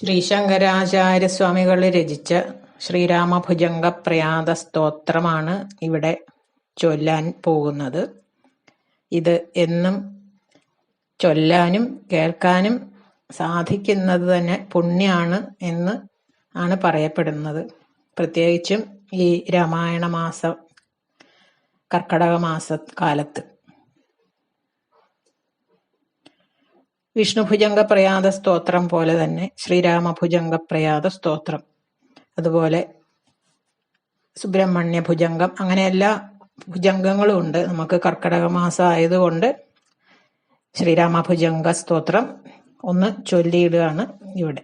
ശ്രീശങ്കരാചാര്യസ്വാമികൾ രചിച്ച ശ്രീരാമഭുജംഗപ്രയാത സ്തോത്രമാണ് ഇവിടെ ചൊല്ലാൻ പോകുന്നത്. ഇത് എന്നും ചൊല്ലാനും കേൾക്കാനും സാധിക്കുന്നത് തന്നെ പുണ്യാണ് എന്ന് ആണ് പറയപ്പെടുന്നത്. പ്രത്യേകിച്ചും ഈ രാമായണ മാസം കർക്കടക മാസ കാലത്ത്. വിഷ്ണുഭുജംഗ പ്രയാത സ്തോത്രം പോലെ തന്നെ ശ്രീരാമഭുജംഗ പ്രയാത സ്തോത്രം. അതുപോലെ സുബ്രഹ്മണ്യ ഭുജംഗം അങ്ങനെ എല്ലാ ഭുജംഗങ്ങളും ഉണ്ട്. നമുക്ക് കർക്കടക മാസം ആയതുകൊണ്ട് ശ്രീരാമഭുജംഗ സ്തോത്രം ഒന്ന് ചൊല്ലിയിടുകയാണ് ഇവിടെ.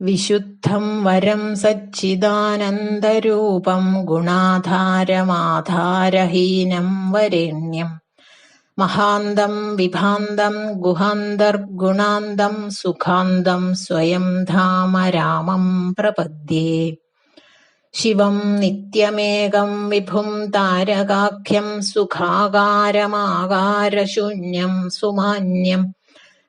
വിശുദ്ധം വരം സച്ചിദാനന്ദരൂപം ഗുണാധാരമാധാരഹീനം വരേണ്യം മഹാന്തം വിഭാന്തം ഗുഹാന്തർഗുണാന്തം സുഖാന്തം സ്വയം ധാമ രാമം പ്രപദ്യേ. ശിവം നിത്യമേകം വിഭും താരകാഖ്യം സുഖാകാരമാകാരശൂന്യം സുമാന്യം.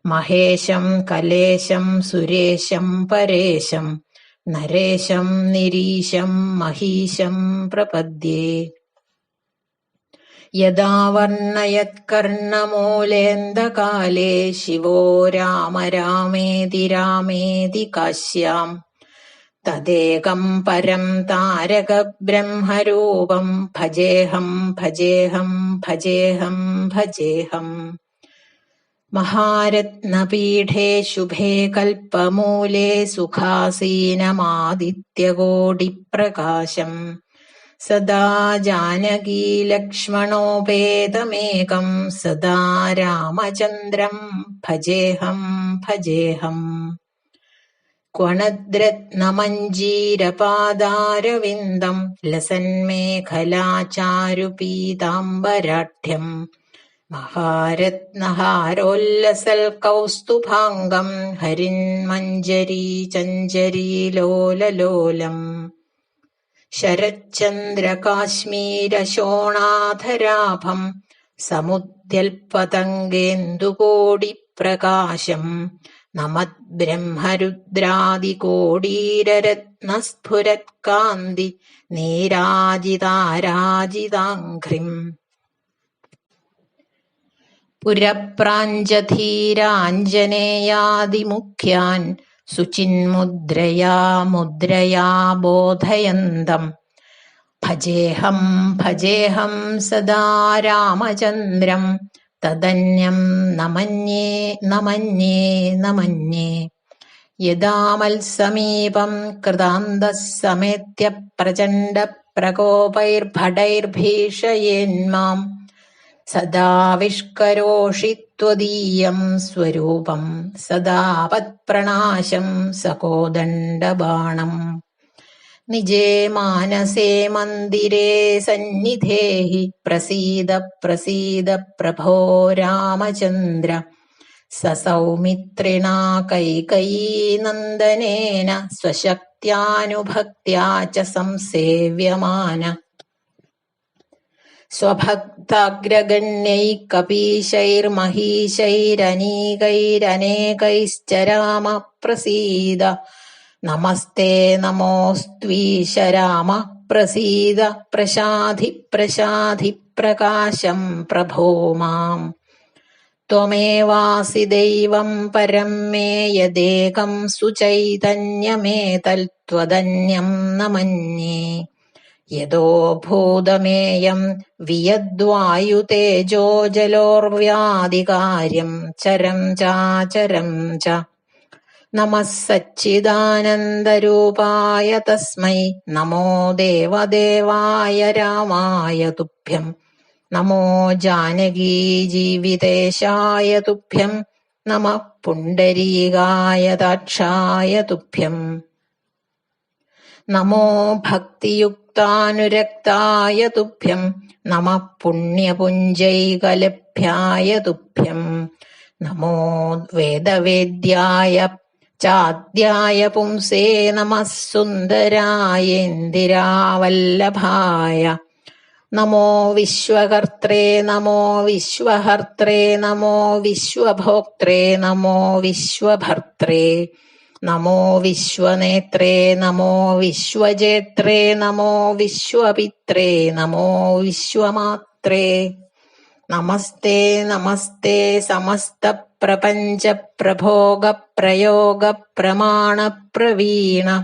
മഹേശം കലേശം സുരേശം പരേശം നരേശം നിരീശം മഹീശം പ്രപദ്യേ. യഥാ വർണയത്കർണമൂലേന്ദകാലേ ശിവോ രാമ രാമേതി രാമേതി കാശ്യാം. തദേകം പരം താരകബ്രഹ്മരൂപം ഭജേഹം ഭജേഹം ഭജേഹം ഭജേഹം. മഹാരത്നപീഠേ ശുഭേ കൽപ്പമൂലേ സുഖാസീനമാദിത്യകോടിപ്രകാശം. सदा जानकीलक्ष्मणोपेतमेकं सदा रामचन्द्रं भजेऽहं भजेऽहम् क्वणद्रत्नमञ्जीरपादारविन्दं लसन्मेखलाचारुपीताम्बराढ्यम् महारत्नहारोल्लसल्कौस्तुभाङ्गं हरिन्मञ्जरी चञ्जरीलोललोलम् ശരച്ചന്ദ്രകാശ്മീരശോണാധരാഭം സമുദ്യൽപതംഗേന്ദുകോടിപ്രകാശം നമദ്ബ്രഹ്മരുദ്രാദികോടീരരത്നസ്ഫുരത്കാന്തി നീരാജിതാരാജിതാഘ്രിം. പുരപ്രാഞ്ചധീരാഞ്ജനേയാദിമുഖ്യാൻ शुचिन्मुद्रया मुद्रया बोधयन्तम्। भजेऽहं भजेऽहं सदा रामचन्द्रं तदन्यम् न मन्ये न मन्ये न मन्ये यदा यदामल्समीपम् कृतान्तः समेत्य प्रचण्डप्रकोपैर्भटैर्भीषयेन्माम् പ്രകോപൈർഭടൈർഭീഷയേന്മാം സദാവിഷ്കരോഷി त्वदीयं स्वरूपं सदापत्प्रणाशं सकोदण्डबाणम् निजे मानसे मन्दिरे सन्निधे हि प्रसीद प्रसीद प्रभो रामचन्द्र स सौमित्रिणा कैकयीनन्दनेन स्वशक्त्यानुभक्त्या च संसेव्यमान स्वभक्ताग्रगण्यैकपीशैर्महीशैरनीकैरनेकैश्च राम प्रसीद नमस्ते नमोऽस्त्वीश राम प्रसीद प्रशाधि प्रशाधि प्रकाशं प्रभो माम् त्वमेवासि दैवं परं मे यदेकं सुचैतन्यमेतत्त्वदन्यं न मन्ये യഥോഭൂതമേയം വിയദ്വായുതേജോ ജലോർവ്യാധികാര്യം ചരം ചാചരം ച. നമഃ സച്ചിദാനന്ദരൂപായ തസ്മൈ. നമോ ദേവദേവായ രാമായ തുഭ്യം. നമോ ജാനകീ ജീവിതേശായ തുഭ്യം. നമ പുണ്ടരീകായ ദാക്ഷായ തുഭ്യം. നമോ ഭക്തിയുക്താനുരക്തായ തുഭ്യം നമ പുണ്യപുഞ്ജൈകലഭ്യായ തുഭ്യം. നമോ വേദവേദ്യായ ചാദ്യായ പുംസേ നമ സുന്ദരായേന്ദിരാവല്ലഭായ നമോ വിശ്വകർത്രേ നമോ വിശ്വഹർത്രേ നമോ വിശ്വഭോക്ത്രേ നമോ വിശ്വഭർത്രേ. नमो विश्वनेत्रे नमो विश्वजेत्रे नमो विश्वपित्रे नमो विश्वमात्रे। नमस्ते नमस्ते समस्तप्रपञ्चप्रभोगप्रयोगप्रमाणप्रवीण।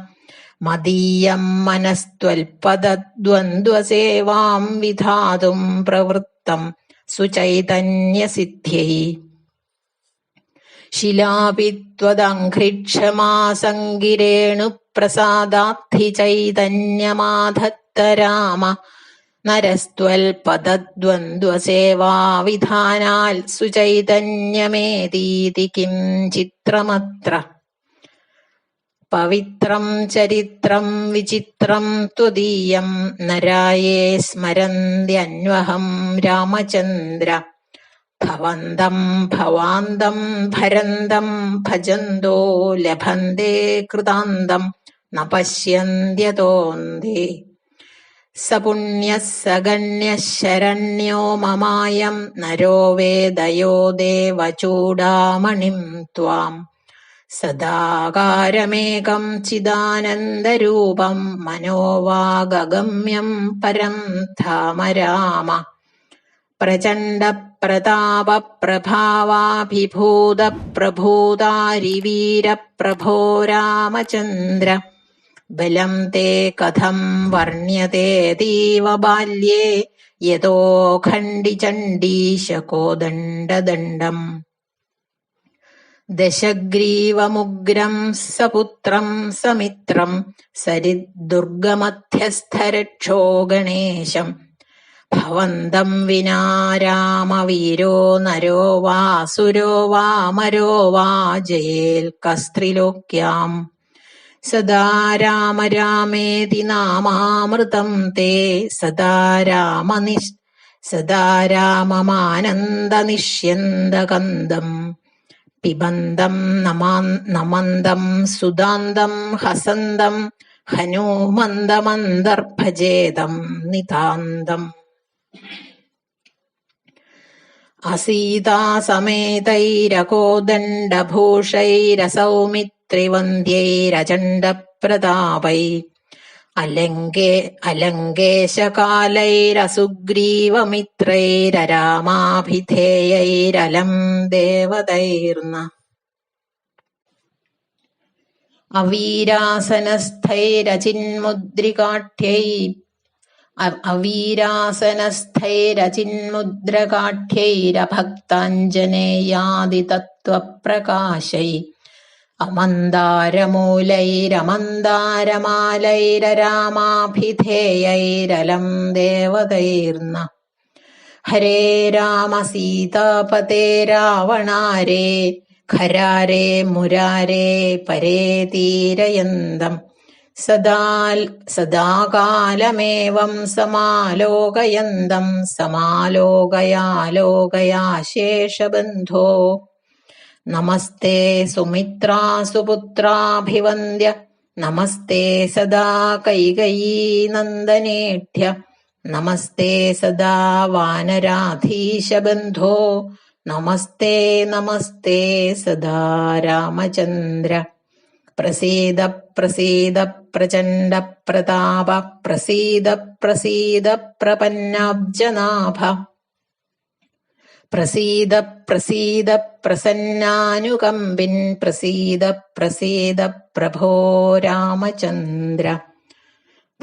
मदीयम् मनस्त्वल्पदद्वन्द्वसेवाम् विधातुम् प्रवृत्तम् सुचैतन्यसिद्ध्यै രാമ. നരസ്ത്വൽപദദ്വന്ദ്വസേവാവിധാനാൽ സുചൈതന്യമേതീതി കിം ചിത്രമത്ര പവിത്രം ചരിത്രം വിചിത്രം ത്വദീയം നരായേ സ്മരന്ത്യന്വഹം രാമചന്ദ്ര. ഭവന്തം ഭവാന്തം ഭരന്തം ഭജന്തോ ലഭന്തേ കൃതാന്തം ന പശ്യന്ത്യതോന്തേ സപുണ്യഃ സഗണ്യഃ ശരണ്യോ മമായം നരോ വേദയോ ദേവചൂടാമണിം ത്വാം. സദാകാരമേകം ചിദാനന്ദരൂപം മനോവാഗമ്യം പരം ധാമ രാമ പ്രചണ്ഡപ്രതാപപ്രഭാവാഭിഭൂതപ്രഭൂതാരിവീരപ്രഭോ രാമചന്ദ്ര. ബലം തേ കഥം വർണ്യതേതീവ ബാല്യേ യതോ ഖണ്ഡിചണ്ഡീശകോദണ്ഡദണ്ഡം. ദശഗ്രീവമുഗ്രം സപുത്രം സമിത്രം സരിദ്ദുർഗമധ്യസ്ഥരക്ഷോ ഭവന്തം വിനാ രാമവീരോ നരോ വാസുരോ വാമരോ വാ ജയേൽ കസ്ത്രിലോക്യാം. സദാ രാമ രാമേതി നാമാമൃതം തേ സദാ രാമനി സദാ രാമമാനന്ദനിഷ്യന്തകന്ദം പിബന്തം നമന്തം സുദാന്തം ഹസന്തം ഹനൂമന്ദമന്തർഭജേതം നിതാന്തം. അസീതാസമേതൈരകോദണ്ഡഭൂഷൈരസൗമിത്രിവന്ദ്യൈരചണ്ഡപ്രതാപൈ അലങ്കേ അലങ്കേശകാലൈരസുഗ്രീവമിത്രൈരരാമാഭിധേയൈരലം ദേവതൈർന്ന അവീരാസനസ്ഥൈരചിന്മുദ്രികാഠ്യൈ അവീരാസനസ്ഥൈരചിന്മുദ്രകാഠ്യൈരഭക്താഞ്ജനേയാദിതത്വപ്രകാശൈ. അമന്ദാരമൂലൈരമന്ദാരമാലൈരരാമാഭിധേയൈരലം ദേവതൈർന്ന. ഹരേ രാമ സീതാപതേ രാവണാരേ ഖരാരേ മുരാരേ പരേ തീരയന്തം. സദാൽ സദാകാലമേവം സമാലോകയന്തം സമാലോകയാലോകയാശേഷബന്ധോ. നമസ്തേ സുമിത്രാസുപുത്രാഭിവന്ദ്യ നമസ്തേ സദാ കൈകയീനന്ദനേഢ്യ നമസ്തേ സദാ വാനരാധീശബന്ധോ. നമസ്തേ നമസ്തേ സദാ രാമചന്ദ്ര. പ്രസീദ പ്രസീദ പ്രചണ്ഡ പ്രതാപ പ്രസീദ പ്രസീദ പ്രപന്നാബ്ജനാഭ. പ്രസീദ പ്രസീദ പ്രസന്നാനുകമ്പിൻ പ്രസീദ പ്രസീദ പ്രഭോ രാമചന്ദ്ര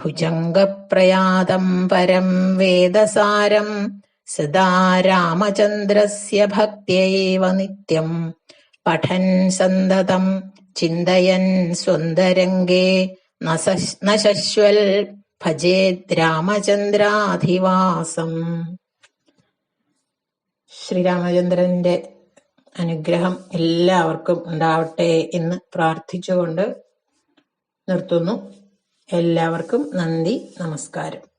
ഭുജംഗപ്രയാതം പരം വേദസാരം സദാ രാമചന്ദ്രസ്യ ഭക്ത്യൈവ നിത്യം. പഠൻ സന്തതം ചിന്തയൻ സ്വന്തരംഗേ നശശ്വൽ ഭജേ രാമചന്ദ്രാധിവാസം. ശ്രീരാമചന്ദ്രന്റെ അനുഗ്രഹം എല്ലാവർക്കും ഉണ്ടാവട്ടെ എന്ന് പ്രാർത്ഥിച്ചുകൊണ്ട് നിർത്തുന്നു. എല്ലാവർക്കും നന്ദി നമസ്കാരം.